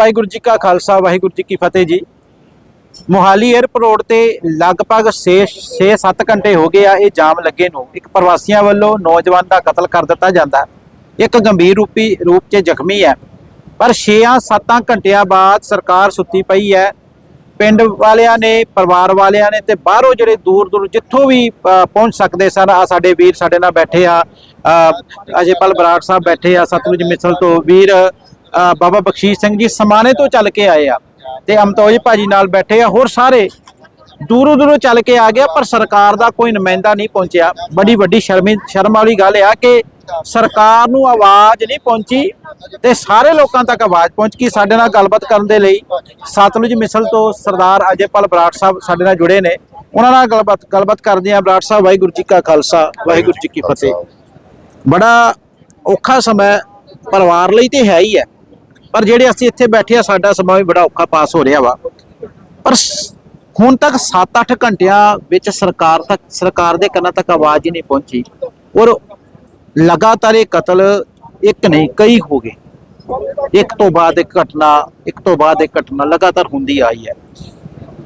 ਵਾਹਿਗੁਰੂ ਜੀ ਕਾ ਖਾਲਸਾ ਵਾਹਿਗੁਰੂ ਜੀ ਕੀ ਫਤਿਹ ਜੀ। ਮੋਹਾਲੀ 에ਅਰਪੋਰਟ ਤੇ ਲਗਭਗ 6-7 ਘੰਟੇ ਹੋ ਗਏ ਆ ਇਹ ਜਾਮ ਲੱਗੇ ਨੂੰ। ਇੱਕ ਪ੍ਰਵਾਸੀਆਂ ਵੱਲੋਂ ਨੌਜਵਾਨ ਦਾ ਕਤਲ ਕਰ ਦਿੱਤਾ ਜਾਂਦਾ। ਇੱਕ ਗੰਭੀਰ ਰੂਪੀ ਰੂਪ 'ਚ ਜ਼ਖਮੀ ਹੈ। ਪਰ 6-7 ਘੰਟਿਆਂ ਬਾਅਦ ਸਰਕਾਰ ਸੁੱਤੀ ਪਈ ਹੈ। ਪਿੰਡ ਵਾਲਿਆਂ ਨੇ ਪਰਿਵਾਰ ਵਾਲਿਆਂ ਨੇ ਤੇ ਬਾਹਰੋਂ ਜਿਹੜੇ ਦੂਰ ਦੂਰ ਜਿੱਥੋਂ ਵੀ ਅ, ਪਹੁੰਚ ਸਕਦੇ ਸਨ ਆ ਸਾਡੇ ਵੀਰ ਸਾਡੇ ਨਾਲ ਬੈਠੇ ਆ। ਅ, ਅਜੇਪਾਲ ਬਰਾੜ ਸਾਹਿਬ ਬੈਠੇ ਆ ਸਤਲੁਜ ਮਿਸਲ ਤੋਂ ਵੀਰ ਬਾਬਾ ਬਖਸ਼ੀਸ਼ ਸਿੰਘ ਜੀ ਸਮਾਣੇ ਤੋਂ ਚੱਲ ਕੇ ਆਏ ਆ ਤੇ ਅਮਤੋਜ ਭਾਜੀ ਨਾਲ ਬੈਠੇ ਆ, ਹੋਰ ਸਾਰੇ ਦੂਰੋਂ ਦੂਰੋਂ ਚੱਲ ਕੇ ਆ ਗਿਆ, ਪਰ ਸਰਕਾਰ ਦਾ ਕੋਈ ਨੁਮਾਇੰਦਾ ਨਹੀਂ ਪਹੁੰਚਿਆ। ਬੜੀ ਵੱਡੀ ਸ਼ਰਮੀ ਸ਼ਰਮ ਵਾਲੀ ਗੱਲ ਆ ਕਿ ਸਰਕਾਰ ਨੂੰ ਆਵਾਜ਼ ਨਹੀਂ ਪਹੁੰਚੀ ਤੇ ਸਾਰੇ ਲੋਕਾਂ ਤੱਕ ਆਵਾਜ਼ ਪਹੁੰਚ ਗਈ ਸਾਡੇ ਨਾਲ ਗੱਲਬਾਤ ਕਰਨ ਦੇ ਲਈ। ਸਤਲੁਜ ਮਿਸਲ ਤੋਂ ਸਰਦਾਰ ਅਜੇਪਾਲ ਬਰਾੜ ਸਾਹਿਬ ਸਾਡੇ ਨਾਲ ਜੁੜੇ ਨੇ। ਉਹਨਾਂ ਨਾਲ ਗੱਲਬਾਤ ਗੱਲਬਾਤ ਕਰਦੇ ਆ ਬਰਾੜ ਸਾਹਿਬ, ਵਾਹਿਗੁਰੂ ਜੀ ਕਾ ਖਾਲਸਾ, ਵਾਹਿਗੁਰੂ ਜੀ ਕੀ ਫਤਿਹ। ਬੜਾ ਔਖਾ ਸਮਾਂ ਪਰਿਵਾਰ ਲਈ ਤੇ ਹੈ ਹੀ ਹੈ। ਪਰ ਜਿਹੜੇ ਅਸੀਂ ਇੱਥੇ ਬੈਠੇ ਆ ਸਾਡਾ ਸਮਾਂ ਵੀ ਬੜਾ ਔਖਾ ਪਾਸ ਹੋ ਰਿਹਾ ਵਾ। ਪਰ ਹੁਣ ਤੱਕ 7-8 ਘੰਟਿਆਂ ਵਿੱਚ ਸਰਕਾਰ ਤੱਕ ਸਰਕਾਰ ਦੇ ਕੰਨਾਂ ਤੱਕ ਆਵਾਜ਼ ਹੀ ਨਹੀਂ ਪਹੁੰਚੀ। ਔਰ ਲਗਾਤਾਰ ਇਹ ਕਤਲ ਇੱਕ ਨਹੀਂ ਕਈ ਹੋ ਗਏ। ਇੱਕ ਤੋਂ ਬਾਅਦ ਇੱਕ ਘਟਨਾ ਇੱਕ ਤੋਂ ਬਾਅਦ ਇੱਕ ਘਟਨਾ ਲਗਾਤਾਰ ਹੁੰਦੀ ਆਈ ਹੈ।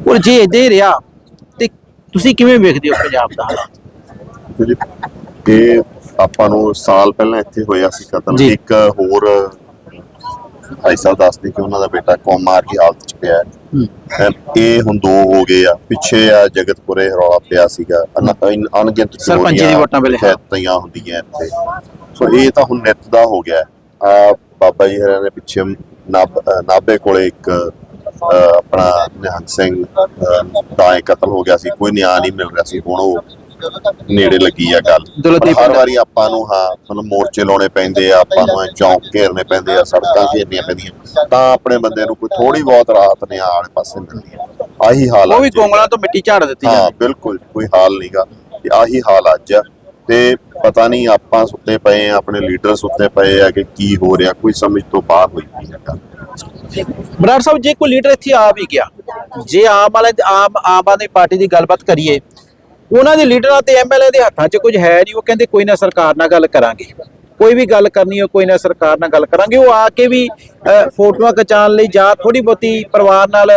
ਔਰ ਜੇ ਇਹਦੇ ਰਿਹਾ ਤੇ ਤੁਸੀਂ ਕਿਵੇਂ ਵੇਖਦੇ ਹੋ ਪੰਜਾਬ ਦਾ ਹਾਲਾਤ? ਇਹ ਆਪਾਂ ਨੂੰ ਸਾਲ ਪਹਿਲਾਂ ਇੱਥੇ ਹੋਇਆ ਸੀ ਕਤਲ। ਇੱਕ ਹੋਰ ਭਾਈ ਸਾਹਿਬ ਦੱਸਦੇ ਕਿ ਉਹਨਾਂ ਦਾ ਬੇਟਾ ਕੋਮਾਰ ਦੀ ਹਾਲਤ ਚ ਪਿਆ ਹੈ। ਇਹ ਹੁਣ ਦੋ ਹੋ ਗਏ ਆ। ਪਿੱਛੇ ਆ ਜਗਤਪੁਰੇ ਰੌਲਾ ਪਿਆ ਸੀਗਾ। ਅਣਗਿਣਤ ਸਰਪੰਚੀ ਦੀ ਵੋਟਾਂ ਵੇਲੇ, ਹਾਂ। ਪੰਚਾਇਤਾਂ ਹੁੰਦੀਆਂ ਇੱਥੇ। ਸੋ ਇਹ ਤਾਂ ਹੁਣ ਨਿੱਤ ਦਾ ਹੋ ਗਿਆ। ਆ ਬਾਬਾ ਜੀ ਹਰਿਆਣੇ ਪਿੱਛੇ ਨਾਭੇ ਕੋਲੇ ਇੱਕ ਆਪਣਾ ਨਿਹੰਗ ਸਿੰਘ ਦਾ ਕਤਲ ਹੋ ਗਿਆ ਸੀ। ਕੋਈ ਨਿਆਂ ਨਹੀਂ ਮਿਲ ਰਿਹਾ ਸੀ। ਹੁਣ ਉਹ ਨੇੜੇ ਲੱਗੀ ਆ ਗੱਲ। ਦੌਲਤਦੀਪ ਹਰ। ਵਾਰੀ ਆਪਾਂ ਨੂੰ ਹਾਂ ਸਾਨੂੰ ਮੋਰਚੇ ਲਾਉਣੇ ਪੈਂਦੇ ਆ ਆਪਾਂ ਨੂੰ ਚੌਂਕ ਘੇਰਨੇ ਪੈਂਦੇ ਆ ਸੜਕਾਂ ਘੇਰਨੀਆਂ ਪੈਂਦੀਆਂ। ਤਾਂ ਆਪਣੇ ਬੰਦੇ ਨੂੰ ਕੋਈ ਥੋੜੀ ਬਹੁਤ ਰਾਹਤ ਨਿਆਂ ਵਾਲੇ ਪਾਸੇ ਮਿਲਦੀ ਆ। ਆਹੀ ਹਾਲ ਉਹ ਵੀ। ਕੋਂਗਲਾਂ ਤੋਂ ਮਿੱਟੀ ਝਾੜ ਦਿੱਤੀ ਹਾਂ ਬਿਲਕੁਲ ਕੋਈ ਹਾਲ ਨਹੀਂਗਾ। ਆਹੀ ਹਾਲ ਅੱਜ ਆ। ਤੇ ਪਤਾ ਨਹੀਂ ਆਪਾਂ ਸੁੱਤੇ ਪਏ ਆ ਆਪਣੇ ਲੀਡਰ ਸੁੱਤੇ ਪਏ ਆ ਕਿ ਕੀ ਹੋ ਰਿਹਾ ਕੋਈ ਸਮਝ ਤੋਂ ਬਾਹਰ ਹੋਈ ਪਈ ਹੈ ਗੱਲ ਬਰਾੜ ਸਾਹਿਬ ਜੇ ਕੋਈ ਲੀਡਰ ਇੱਥੇ ਆ ਵੀ ਗਿਆ ਜੇ ਆਮ ਵਾਲੇ ਆਮ ਆਮ ਆਦਮੀ ਪਾਰਟੀ ਦੀ ਗੱਲਬਾਤ ਕਰੀਏ ਉਹਨਾਂ ਦੇ ਲੀਡਰਾਂ ਤੇ ਐਮਐਲਏ ਦੇ ਹੱਥਾਂ 'ਚ ਕੁਝ ਹੈ ਨਹੀਂ ਉਹ ਕਹਿੰਦੇ ਕੋਈ ਨਾ ਸਰਕਾਰ ਨਾਲ ਗੱਲ ਕਰਾਂਗੇ। ਕੋਈ ਵੀ ਗੱਲ ਕਰਨੀ ਹੋ ਕੋਈ ਨਾ ਸਰਕਾਰ ਨਾਲ ਗੱਲ ਕਰਾਂਗੇ। ਉਹ ਆ ਕੇ ਵੀ ਅ, ਫੋਟੋਆਂ ਖਿਚਾਉਣ ਲਈ ਜਾਂ ਥੋੜੀ ਬਹੁਤੀ ਪਰਿਵਾਰ ਨਾਲ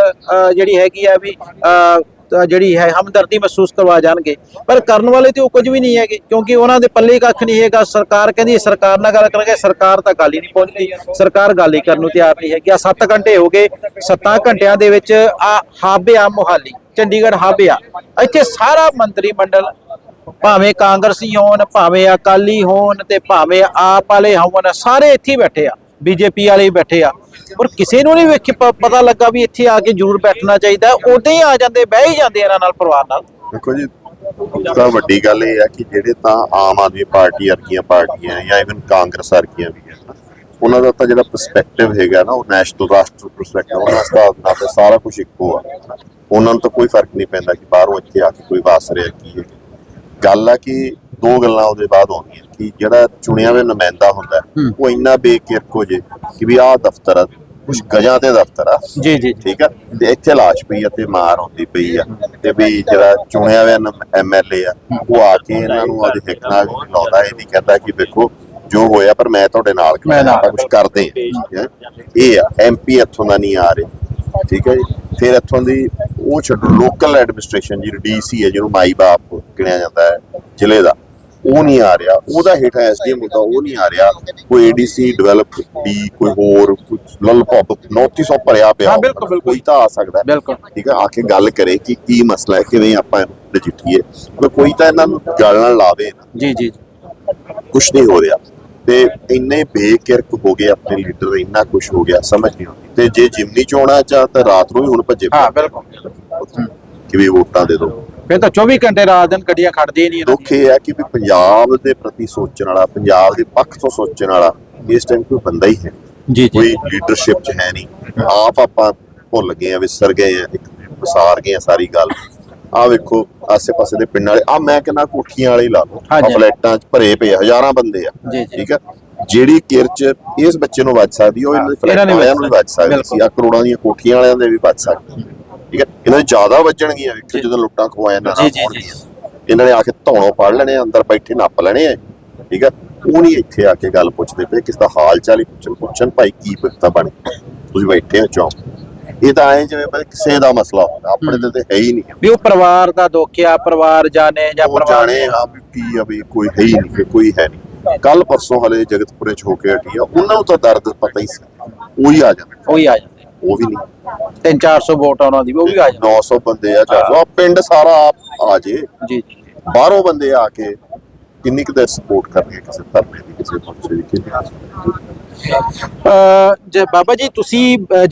ਜਿਹੜੀ ਹੈਗੀ ਆ ਵੀ ਅ, ਜਿਹੜੀ ਹੈ ਹਮਦਰਦੀ ਮਹਿਸੂਸ ਕਰਵਾ ਜਾਣਗੇ। ਪਰ ਕਰਨ ਵਾਲੇ ਤੇ ਉਹ ਕੁਝ ਵੀ ਨਹੀਂ ਹੈਗੇ, ਕਿਉਂਕਿ ਉਹਨਾਂ ਦੇ ਪੱਲੇ ਕੱਖ ਨਹੀਂ ਹੈਗਾ। ਸਰਕਾਰ ਕਹਿੰਦੀ ਸਰਕਾਰ ਨਾਲ ਗੱਲ ਕਰਾਂਗੇ ਸਰਕਾਰ ਤਾਂ ਗੱਲ ਹੀ ਨਹੀਂ ਪਹੁੰਚਦੀ। ਸਰਕਾਰ ਗੱਲ ਹੀ ਕਰਨ ਨੂੰ ਤਿਆਰ ਨਹੀਂ ਹੈਗੀ। ਆ 7 ਘੰਟੇ ਹੋ ਗਏ 7 ਘੰਟਿਆਂ ਦੇ ਵਿੱਚ ਆ ਹੱਬ ਆ ਮੋਹਾਲੀ, ਚੰਡੀਗੜ੍ਹ ਹੱਬ ਆ ਇੱਥੇ ਸਾਰਾ ਮੰਤਰੀ ਮੰਡਲ, ਭਾਵੇਂ ਕਾਂਗਰਸੀ ਹੋਣ, ਭਾਵੇਂ ਅਕਾਲੀ ਹੋਣ ਤੇ ਭਾਵੇਂ ਆਪ ਵਾਲੇ ਹੋਣ, ਸਾਰੇ ਇੱਥੇ ਬੈਠੇ ਆ। ਬੀਜੇਪੀ ਵਾਲੇ ਬੈਠੇ ਆ। ਪਰ ਕਿਸੇ ਨੂੰ ਨਹੀਂ ਵੇਖ ਪਤਾ ਲੱਗਾ ਵੀ ਇੱਥੇ ਆ ਕੇ ਜ਼ਰੂਰ ਬੈਠਣਾ ਚਾਹੀਦਾ। ਉਦੋਂ ਹੀ ਆ ਜਾਂਦੇ, ਬਹਿ ਹੀ ਜਾਂਦੇ ਇਹਨਾਂ ਨਾਲ ਪਰਿਵਾਰ ਨਾਲ। ਦੇਖੋ ਜੀ, ਤਾਂ ਵੱਡੀ ਗੱਲ ਇਹ ਹੈ ਕਿ ਜਿਹੜੇ ਤਾਂ ਆਮ ਆਦਮੀ ਪਾਰਟੀ ਵਰਗੀਆਂ ਪਾਰਟੀਆਂ ਜਾਂ ਇਵਨ ਕਾਂਗਰਸ ਵਰਗੀਆਂ ਵੀ ਹੈ ਉਹਨਾਂ ਦਾ ਤਾਂ ਜਿਹੜਾ ਪਰਸਪੈਕਟਿਵ ਹੈਗਾ ਨਾ, ਉਹ ਨੈਸ਼ਨਲ ਰਾਸ਼ਟਰ ਪਰਸਪੈਕਟਿਵ ਉਹਨਾਂ ਦਾ ਨਾ ਤਾਂ ਸਾਰਾ ਕੁਝ ਇੱਕੋ ਆ। ਉਹਨਾਂ ਨੂੰ ਤਾਂ ਕੋਈ ਫ਼ਰਕ ਨਹੀਂ ਪੈਂਦਾ ਕਿ ਬਾਹਰੋਂ ਇੱਥੇ ਆ ਕੇ ਕੋਈ ਵਾਸ ਰਿਹਾ ਕੀ ਹੈ। ਗੱਲ ਆ ਕਿ ਦੋ ਗੱਲਾਂ ਉਹਦੇ ਬਾਅਦ ਆਉਂਦੀਆਂ ਕਿ ਜਿਹੜਾ ਚੁਣਿਆ ਹੋਇਆ ਨੁਮਾਇੰਦਾ ਹੁੰਦਾ। ਉਹ ਇੰਨਾ ਬੇਕਿਰਕ ਹੋ ਜੇ ਕਿ ਵੀ ਆਹ ਦਫ਼ਤਰ ਆ ਕੁਝ ਗਜਾਂ ਤੇ ਦਫ਼ਤਰ ਆ। ਜੀ ਜੀ। ਠੀਕ ਆ? ਤੇ ਇੱਥੇ ਲਾਸ਼ ਪਈ ਆ ਤੇ ਮਾਰ ਹੁੰਦੀ ਪਈ ਆ। ਤੇ ਵੀ ਜਿਹੜਾ ਚੁਣਿਆ ਹੋਇਆ ਐਮਐਲਏ ਆ ਉਹ ਆ ਕੇ ਇਹਨਾਂ ਨੂੰ ਹਿੱਕ ਨਾਲ ਲਾਉਂਦਾ ਇਹ ਨਹੀਂ ਕਹਿੰਦਾ ਕਿ ਵੇਖੋ ਜੋ ਹੋਇਆ ਪਰ ਮੈਂ ਤੁਹਾਡੇ ਨਾਲ ਕੁਝ ਕਰਦੇ। ਇਹ ਆ ਐਮਪੀ ਇੱਥੋਂ ਦਾ ਨਹੀਂ ਆ ਰਹੇ। ਠੀਕ ਹੈ ਜੀ? ਫਿਰ ਇੱਥੋਂ ਦੀ ਉਹ ਛੱਡੋ ਲੋਕਲ ਐਡਮਿਨਿਸਟ੍ਰੇਸ਼ਨ ਜਿਹੜੀ ਡੀਸੀ ਹੈ ਜਿਹਨੂੰ ਮਾਈ ਬਾਪ ਗਿਣਿਆ ਜਾਂਦਾ ਹੈ ਜ਼ਿਲ੍ਹੇ ਦਾ। ਉਹ ਨਹੀਂ ਆ ਰਿਹਾ। ਉਹਦਾ ਹੇਠਾਂ ਐਸਡੀਐਮ ਹੁੰਦਾ ਉਹ ਨਹੀਂ ਆ ਰਿਹਾ। ਕੋਈ ਏਡੀਸੀ ਡਿਵੈਲਪ ਦੀ ਕੋਈ ਹੋਰ ਕੁਝ ਲਲਪੌਪ ਨੋਟਿਸ ਉਹ ਭਰਿਆ ਪਿਆ ਹਾਂ, ਬਿਲਕੁਲ, ਬਿਲਕੁਲ। ਕੋਈ ਤਾਂ ਆ ਸਕਦਾ। ਬਿਲਕੁਲ। ਠੀਕ ਹੈ ਆ ਕੇ ਗੱਲ ਕਰੇ ਕਿ ਕੀ ਮਸਲਾ ਹੈ ਕਿਵੇਂ ਆਪਾਂ ਇਹਨੂੰ ਨਜਿੱਠੀਏ ਕੋਈ ਤਾਂ ਇਹਨਾਂ ਨੂੰ ਗੱਲ ਨਾਲ ਲਾਵੇ ਜੀ ਜੀ ਕੁਝ ਨਹੀਂ ਹੋ ਰਿਹਾ। ਤੇ ਇੰਨੇ ਬੇਕਿਰਕ ਹੋ ਗਏ ਆਪਣੇ ਲੀਡਰ ਇੰਨਾ ਕੁਝ ਹੋ ਗਿਆ ਸਮਝ ਨਹੀਂ ਆਉਂਦੀ। ਤੇ ਜੇ ਜਿਮਨੀ ਚੋਣਾਂ ਚ ਆ ਤਾਂ ਰਾਤ ਨੂੰ ਹੀ ਹੁਣ ਭੱਜੇ। ਹਾਂ ਬਿਲਕੁਲ। ਕਿ ਵੀ ਵੋਟਾਂ ਦੇ ਦਿਓ ਫਿਰ ਤਾਂ 24 ਘੰਟੇ ਰਾਤ ਦਿਨ ਗੱਡੀਆਂ ਖੜਦੀਆਂ ਨਹੀਂ ਦੁੱਖ ਇਹ ਹੈ ਕਿ ਵੀ ਪੰਜਾਬ ਦੇ ਪ੍ਰਤੀ ਸੋਚਣ ਵਾਲਾ ਪੰਜਾਬ ਦੇ ਪੱਖ ਤੋਂ ਸੋਚਣ ਵਾਲਾ ਇਸ ਟਾਈਮ ਕੋਈ ਬੰਦਾ ਹੀ ਹੈ। ਜੀ ਕੋਈ ਲੀਡਰਸ਼ਿਪ ਚ ਹੈ ਨਹੀਂ ਆਪ ਆਪਾਂ ਭੁੱਲ ਗਏ ਆ ਵਿਸਰ ਗਏ ਆ ਇੱਕ ਵਿਸਾਰ ਗਏ ਆ ਸਾਰੀ ਗੱਲ ਆ ਵੇਖੋ ਆਸੇ-ਪਾਸੇ ਦੇ ਪਿੰਡਾਂ ਵਾਲੇ ਆ ਮੈਂ ਕਹਿੰਦਾ ਕੋਠੀਆਂ ਵਾਲੇ ਲਾ ਲਓ ਹਾਂਜੀ। ਫਲੈਟਾਂ ਚ ਭਰੇ ਪਏ ਆ, ਹਜ਼ਾਰਾਂ ਬੰਦੇ ਆ। ਠੀਕ ਆ ਜਿਹੜੀ ਕਿਰਚ ਇਸ ਬੱਚੇ ਨੂੰ ਵੱਜ ਸਕਦੀ ਉਹ ਇਹਨਾਂ ਦੇ ਫਲੈਟਾਂ ਵਾਲਿਆਂ ਨੂੰ ਵੱਜ ਸਕਦੀ। ਸੀ ਆ ਕਰੋੜਾਂ ਦੀਆਂ ਕੋਠੀਆਂ ਵਾਲਿਆਂ ਦੇ ਵੀ ਵੱਜ ਸਕਦੀ ਠੀਕ ਹੈ? ਇਹਨਾਂ ਦੇ ਜ਼ਿਆਦਾ ਵੱਜਣਗੀਆਂ ਵੇਖੋ ਜਦੋਂ ਲੁੱਟਾਂ ਖਵਾਇਆ ਨਾ ਜੀ, ਜੀ, ਜੀ। ਇਹਨਾਂ ਨੇ ਆ ਕੇ ਧੌਣੋਂ ਫੜ ਲੈਣੇ ਆ, ਅੰਦਰ ਬੈਠੇ ਨੱਪ ਲੈਣੇ ਆ। ਠੀਕ ਹੈ? ਉਹ ਨਹੀਂ ਇੱਥੇ ਆ ਕੇ ਗੱਲ ਪੁੱਛਦੇ ਪਏ ਕਿਸ ਦਾ ਹਾਲ ਚਾਲ ਹੀ ਪੁੱਛਣ ਪੁੱਛਣ ਭਾਈ ਕੀ ਬਿਪਤਾ ਬਣੀ ਤੁਸੀਂ ਬੈਠੇ ਹੋ ਚੌਂਕ ਇਹ ਤਾਂ ਐ ਜਿਵੇਂ ਪਤਾ ਕਿਸੇ ਦਾ ਮਸਲਾ ਹੁੰਦਾ ਆਪਣੇ ਤੇ ਤਾਂ ਹੈ ਹੀ ਨਹੀਂ। ਵੀ ਉਹ ਪਰਿਵਾਰ ਦਾ ਦੁੱਖ ਆ ਪਰਿਵਾਰ ਜਾਣੇ ਜਾਂ ਪਰਿਵਾਰ ਜਾਣੇ ਹਾਂ ਵੀ ਕੀ ਆ ਵੀ ਕੋਈ ਹੈ ਹੀ ਨਹੀਂ ਕੋਈ ਹੈ ਨਹੀਂ। ਕੱਲ ਪਰਸੋਂ ਹਲੇ ਜਗਤਪੁਰੇ ਚ ਹੋ ਕੇ ਹਟੀ ਆ ਉਹਨਾਂ ਨੂੰ ਤਾਂ ਦਰਦ ਪਤਾ ਹੀ ਸੀ। ਉਹੀ ਆ ਜਾਂਦੇ। ਉਹੀ ਆ ਜਾਂਦੇ। ਉਹ ਵੀ ਨਹੀਂ। 3-400 ਵੋਟ ਉਹਨਾਂ ਦੀ ਉਹ ਵੀ ਆ ਜਾਂਦੇ। 900 ਬੰਦੇ ਆ 400 ਆ ਪਿੰਡ ਸਾਰਾ ਆ- ਆ ਜੇ। ਜੀ ਜੀ। ਬਾਹਰੋਂ ਬੰਦੇ ਆ ਕੇ ਕਿੰਨੀ ਕੁ ਦੇਰ ਸਪੋਰਟ ਕਰਨਗੇ ਕਿਸੇ ਧਰਨੇ ਦੀ ਕਿਸੇ ਮੋਰਚੇ ਦੀ ਕਿੰਨੀ ਅਹ ਜੇ ਬਾਬਾ ਜੀ ਤੁਸੀਂ ਅਹ